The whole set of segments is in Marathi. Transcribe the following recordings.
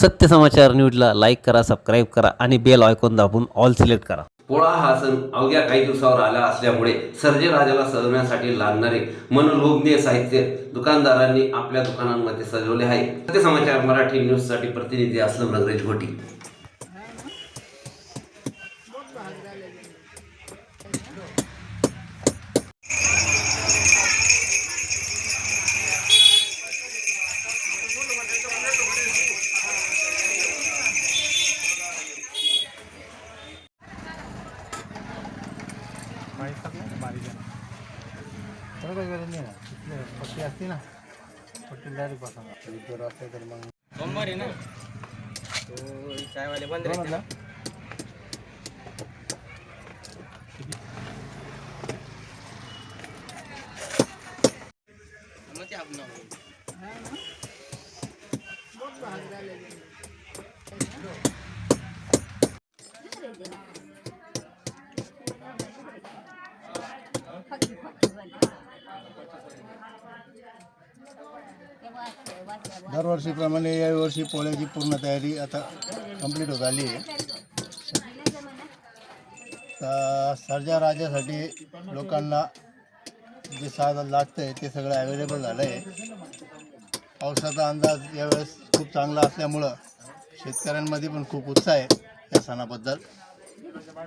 सत्य समाचार न्यूजला लाईक करा सबस्क्राईब करा आणि बेल आयकॉन दाबून ऑल सिलेक्ट करा. पोळा हा सण अवघ्या काही दिवसावर आला असल्यामुळे सर्जेराजाला सजवण्यासाठी लागणारे मनोलोभनीय साहित्य दुकानदारांनी आपल्या दुकानांमध्ये सजवले आहे. सत्य समाचार मराठी न्यूजसाठी प्रतिनिधी असलम रंगरेज घोटी. त्याला काही गरज नाही ना तिथले पट्टी असते ना पट्टी डायरेक्ट बसा जर असते तर मग सोमवारी ना तो चायवाले बंद कोण राहते ना म्हणला? मग दरवर्षीप्रमाणे यावर्षी पोळ्याची पूर्ण तयारी आता कंप्लीट होत आली आहे. तर सर्जा राजासाठी लोकांना जे साधन लागतं आहे ते सगळं अवेलेबल झालं आहे पावसाचा अंदाज यावेळेस खूप चांगला असल्यामुळं शेतकऱ्यांमध्ये पण खूप उत्साह आहे या सणाबद्दल.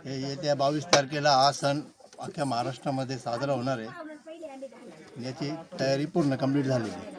हे येत्या बावीस तारखेला हा सण अख्ख्या महाराष्ट्रामध्ये साजरा होणार आहे. याची तयारी पूर्ण कंप्लीट झालेली आहे.